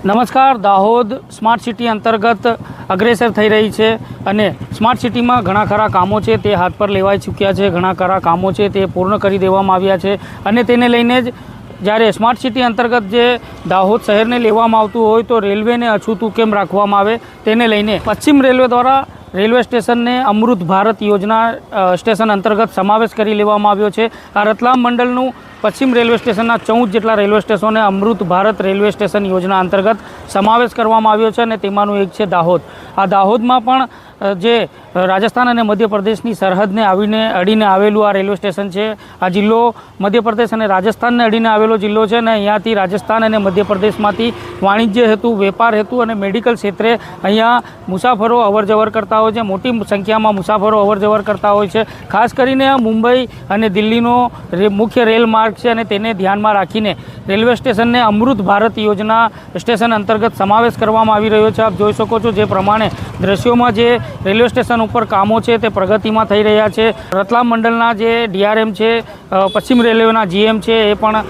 નમસ્કાર, Dahod smart city અંતર્ગત અગ્રેસર થઈ રહી છે અને સ્માર્ટ સિટીમાં ઘણા ખરા કામો છે, તે હાથ પર લેવાઈ ચૂક્યા છે, ઘણા ખરા કામો છે, તે પૂર્ણ કરી દેવામાં આવ્યા છે અને તેને લઈને જ જ્યારે સ્માર્ટ સિટી અંતર્ગત જે દાહોદ શહેરને લેવામાં આવતું હોય તો રેલવેને અછૂતું કેમ રાખવામાં આવે? તેને લઈને પશ્ચિમ રેલવે દ્વારા રેલવે સ્ટેશનને અમૃત ભારત યોજના સ્ટેશન અંતર્ગત સમાવેશ કરી લેવામાં આવ્યો છે. આ રતલામ મંડળનું પશ્ચિમ રેલવે સ્ટેશનના ચૌદ જેટલા રેલવે સ્ટેશનોને અમૃત ભારત રેલવે સ્ટેશન યોજના અંતર્ગત સમાવેશ કરવામાં આવ્યો છે અને તેમાંનું એક છે દાહોદ. આ દાહોદમાં પણ જે રાજસ્થાન અને મધ્યપ્રદેશની સરહદને આવીને અડીને આવેલું આ રેલવે સ્ટેશન છે. આ જિલ્લો મધ્યપ્રદેશ અને રાજસ્થાનને અડીને આવેલો જિલ્લો છે અને અહીંયાથી રાજસ્થાન અને મધ્યપ્રદેશમાંથી વાણિજ્ય હેતુ, વેપાર હેતુ અને મેડિકલ ક્ષેત્રે અહીંયા મુસાફરો અવરજવર કરતા હોય છે. મોટી સંખ્યામાં મુસાફરો અવરજવર કરતા હોય છે. ખાસ કરીને આ મુંબઈ અને દિલ્હીનો મુખ્ય રેલ માર્ગ છે અને તેને ધ્યાનમાં રાખીને રેલવે સ્ટેશનને અમૃત ભારત યોજના સ્ટેશન અંતર્ગત સમાવેશ કરવામાં આવી રહ્યો છે. આપ જોઈ શકો છો જે પ્રમાણે દ્રશ્યોમાં જે રેલવે સ્ટેશન ઉપર કામો છે, તે પ્રગતિમાં થઈ રહ્યા છે. રતલામ મંડળના જે ડીઆરએમ છે પશ્ચિમ રેલવેના જીએમ છે, એ પણ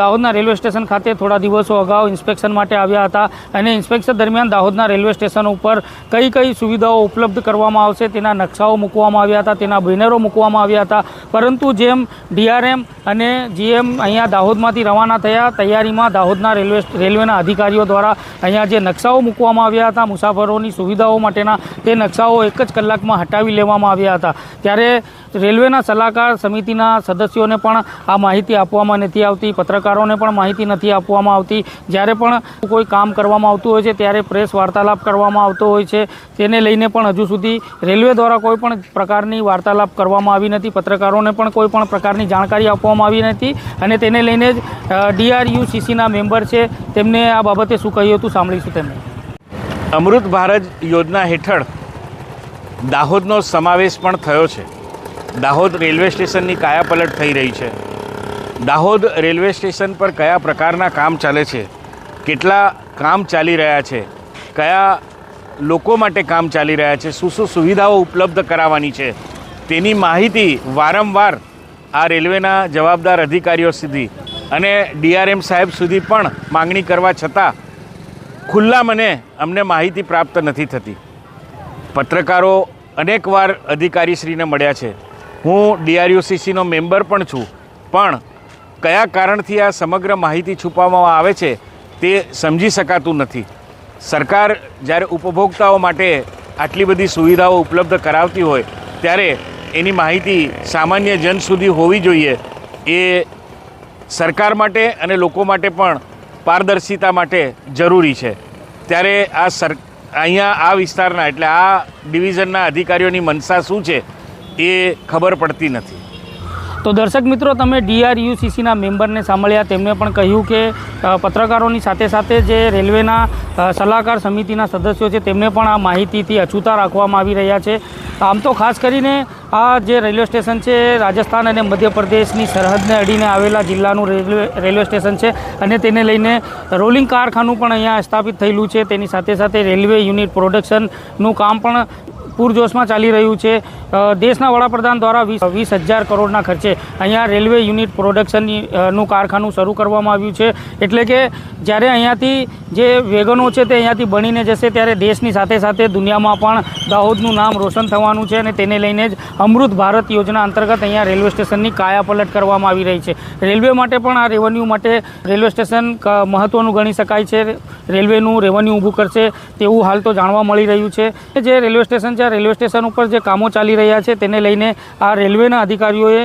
દાહોદના રેલવે સ્ટેશન ખાતે થોડા દિવસો અગાઉ ઇન્સ્પેક્શન માટે આવ્યા હતા અને ઇન્સ્પેક્શન દરમિયાન દાહોદના રેલવે સ્ટેશન ઉપર કઈ કઈ સુવિધાઓ ઉપલબ્ધ કરવામાં આવશે તેના નકશાઓ મૂકવામાં આવ્યા હતા, તેના બેનરો મૂકવામાં આવ્યા હતા. પરંતુ જેમ ડીઆરએમ અને જીએમ અહીંયા દાહોદમાંથી રવાના થયા, તૈયારીમાં દાહોદના રેલવે રેલવેના અધિકારીઓ દ્વારા અહીંયા જે નકશાઓ મૂકવામાં આવ્યા હતા, મુસાફરોની સુવિધાઓ માટેના તે નકશાઓ એક જ કલાકમાં હટાવી લેવામાં આવ્યા હતા. ત્યારે રેલવેના સલાહકાર સમિતિના સદસ્યોને પણ આ માહિતી આપવામાં નથી આવતી. પત્રકારોને પણ માહિતી નથી આપવામાં આવતી. જ્યારે પણ કોઈ કામ કરવામાં આવતું હોય છે, ત્યારે પ્રેસ વાર્તાલાપ કરવામાં આવતો હોય છે. તેને લઈને પણ હજુ સુધી રેલવે દ્વારા કોઈ પણ પ્રકારની વાર્તાલાપ કરવામાં આવી નથી. પત્રકારોને પણ કોઈ પણ પ્રકારની જાણકારી આપવામાં આવી નથી. અને તેને લઈને જ ડીઆરયુસીસીના મેમ્બર છે, તેમને આ બાબતે શું કહ્યું હતું સાંભળીશું તેમને. અમૃત ભારત યોજના હેઠળ દાહોદનો સમાવેશ પણ થયો છે. દાહોદ રેલવે સ્ટેશનની કાયાપલટ થઈ રહી છે. દાહોદ રેલવે સ્ટેશન પર કયા પ્રકારના કામ ચાલે છે? કેટલા કામ ચાલી રહ્યા છે? કયા લોકો માટે કામ ચાલી રહ્યા છે? શું શું સુવિધાઓ ઉપલબ્ધ કરાવવાની છે? તેની માહિતી વારંવાર આ રેલવેના જવાબદાર અધિકારીઓ સુધી અને ડીઆરએમ સાહેબ સુધી પણ માંગણી કરવા છતાં ખુલ્લા મને અમને માહિતી પ્રાપ્ત નથી થતી. પત્રકારો અનેકવાર અધિકારીશ્રીને મળ્યા છે. હું ડીઆરયુસીસીનો મેમ્બર પણ છું. પણ કયા કારણથી આ સમગ્ર માહિતી છુપાવવામાં આવે છે તે સમજી શકાતું નથી. સરકાર જ્યારે ઉપભોક્તાઓ માટે આટલી બધી સુવિધાઓ ઉપલબ્ધ કરાવતી હોય, ત્યારે એની માહિતી સામાન્ય જન સુધી હોવી જોઈએ. એ સરકાર માટે અને લોકો માટે પણ પારદર્શિતા માટે જરૂરી છે. ત્યારે આ સર, અહીંયા આ વિસ્તારના, એટલે આ ડિવિઝનના અધિકારીઓની મનસા શું છે, એ ખબર પડતી નથી. તો દર્શક મિત્રો, તમે ડીઆરયુસીસીના મેમ્બરને સાંભળ્યા, તેમણે પણ કહ્યું કે પત્રકારોની સાથે સાથે જે રેલવેના સલાહકાર સમિતિના સદસ્યો છે, તેમને પણ આ માહિતીથી અછૂતા રાખવામાં આવી રહ્યા છે. આમ તો ખાસ કરીને આ જે રેલવે સ્ટેશન છે, રાજસ્થાન અને મધ્યપ્રદેશની સરહદને અડીને આવેલા જિલ્લાનું રેલવે રેલવે સ્ટેશન છે અને તેને લઈને રોલિંગ કારખાનું પણ અહીંયા સ્થાપિત થયેલું છે. તેની સાથે સાથે રેલવે યુનિટ પ્રોડક્શનનું કામ પણ પૂરજોશમાં ચાલી રહ્યું છે. દેશના વડાપ્રધાન દ્વારા વીસ વીસ હજાર કરોડના ખર્ચે અહીંયા રેલવે યુનિટ પ્રોડક્શનની કારખાનું શરૂ કરવામાં આવ્યું છે. એટલે કે જ્યારે અહીંયાથી જે વેગનો છે તે અહીંયાથી બનીને જશે ત્યારે દેશની સાથે સાથે દુનિયામાં પણ દાહોદનું નામ રોશન થવાનું છે અને તેને લઈને જ અમૃત ભારત યોજના અંતર્ગત અહીંયા રેલવે સ્ટેશનની કાયાપલટ કરવામાં આવી રહી છે. રેલવે માટે પણ આ રેવન્યુ માટે રેલવે સ્ટેશન મહત્ત્વનું ગણી શકાય છે. રેલવેનું રેવન્યુ ઊભું કરશે તેવું હાલ તો જાણવા મળી રહ્યું છે. જે રેલવે સ્ટેશન છે આ રેલવે સ્ટેશન ઉપર જે કામો ચાલી રહ્યા છે, તેને લઈને આ રેલવેના અધિકારીઓએ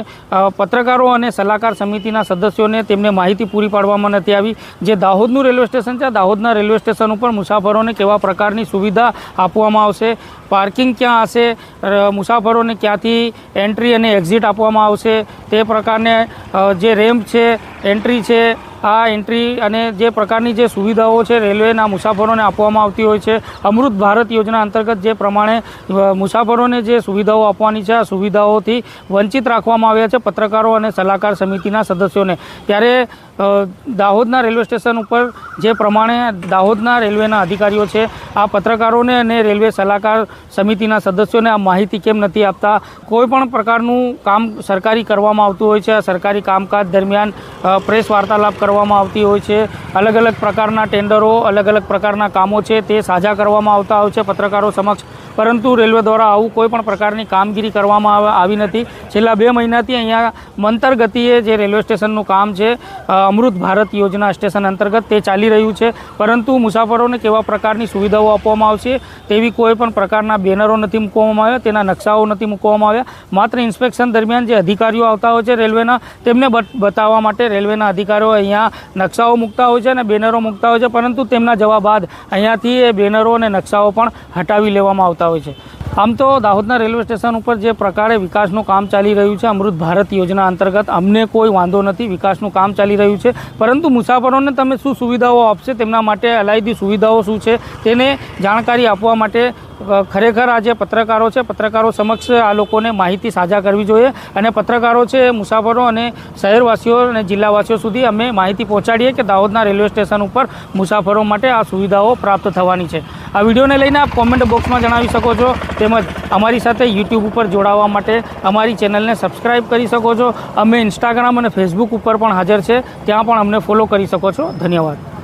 પત્રકારો અને સલાહકાર સમિતિના સદસ્યોને તેમને માહિતી પૂરી પાડવામાં નથી આવી. જે દાહોદનું રેલવે સ્ટેશન છે દાહોદના રેલવે સ્ટેશન ઉપર મુસાફરોને કેવા પ્રકારની સુવિધા આપવામાં આવશે? પાર્કિંગ ક્યાં હશે? મુસાફરોને ક્યાંથી એન્ટ્રી અને એક્ઝિટ આપવામાં આવશે? તે પ્રકારને જે રેમ્પ છે, એન્ટ્રી છે આ એન્ટ્રી અને જે પ્રકારની જે સુવિધાઓ છે રેલવેના મુસાફરોને આપવામાં આવતી હોય છે, અમૃત ભારત યોજના અંતર્ગત જે પ્રમાણે મુસાફરોને જે સુવિધાઓ આપવાની છે, આ સુવિધાઓથી વંચિત રાખવામાં આવ્યા છે પત્રકારો અને સલાહકાર સમિતિના સદસ્યોને. ત્યારે દાહોદના રેલવે સ્ટેશન ઉપર જે પ્રમાણે દાહોદના રેલવેના અધિકારીઓ છે, આ પત્રકારોને અને રેલવે સલાહકાર સમિતિના સદસ્યોને આ માહિતી કેમ નથી આપતા? કોઈપણ પ્રકારનું કામ સરકારી કરવામાં આવતું હોય છે, આ સરકારી કામકાજ દરમિયાન પ્રેસ વાર્તાલાપ કરવામાં આવતી હોય છે અલગ અલગ પ્રકારના ટેન્ડરો અલગ અલગ પ્રકારના કામો છે, તે સાજા કરવામાં આવતા હોય છે, પત્રકારો સમક્ષ. પરંતુ રેલવે દ્વારા આવું કોઈ પણ પ્રકારની કામગીરી કરવામાં આવે- નથી. છેલ્લા બે મહિનાથી અહીંયા મંતર ગતિએ જે રેલવે સ્ટેશનનું કામ છે અમૃત ભારત યોજના સ્ટેશન અંતર્ગત તે ચાલી રહ્યું છે. પરંતુ મુસાફરોને કેવા પ્રકારની સુવિધાઓ આપવામાં આવશે તેવી કોઈ પણ પ્રકારના બેનરો નથી મૂકવામાં આવ્યા, તેના નકશાઓ નથી મૂકવામાં આવ્યા. માત્ર ઇન્સ્પેક્શન દરમિયાન જે અધિકારીઓ આવતા હોય છે રેલવેના, તેમને બત- બતાવવા માટે રેલવેના અધિકારીઓ અહીંયા નકશાઓ મૂકતા હોય છે અને બેનરો મૂકતા હોય છે, પરંતુ તેમના જવાબ બાદ અહીંયાથી એ બેનરો અને નકશાઓ પણ હટાવી લેવામાં આવતા હોય છે. આમ તો દાહોદના રેલવે સ્ટેશન ઉપર જે પ્રકારે વિકાસનું કામ ચાલી રહ્યું છે, અમૃત ભારત યોજના અંતર્ગત અમને કોઈ વાંધો નથી, વિકાસનું કામ ચાલી રહ્યું છે. પરંતુ મુસાફરોને તમે શું સુવિધાઓ આપશે તેમના માટે અલાયદી સુવિધાઓ શું છે, તેને જાણકારી આપવા માટે ખરેખર આ જે પત્રકારો છે, પત્રકારો સમક્ષ આ લોકોને માહિતી સાજા કરવી જોઈએ અને પત્રકારો છે, મુસાફરો અને શહેરવાસીઓ અને જિલ્લાવાસીઓ સુધી અમે માહિતી પહોંચાડીએ કે દાહોદના રેલવે સ્ટેશન ઉપર મુસાફરો માટે આ સુવિધાઓ પ્રાપ્ત થવાની છે. આ વિડીયોને લઈને આપ કોમેન્ટ બોક્સમાં જણાવી શકો છો, તેમજ અમારી સાથે યુટ્યુબ ઉપર જોડાવા માટે અમારી ચેનલને સબસ્ક્રાઇબ કરી શકો છો. અમે ઇન્સ્ટાગ્રામ અને ફેસબુક ઉપર પણ હાજર છે, ત્યાં પણ અમને ફોલો કરી શકો છો. ધન્યવાદ.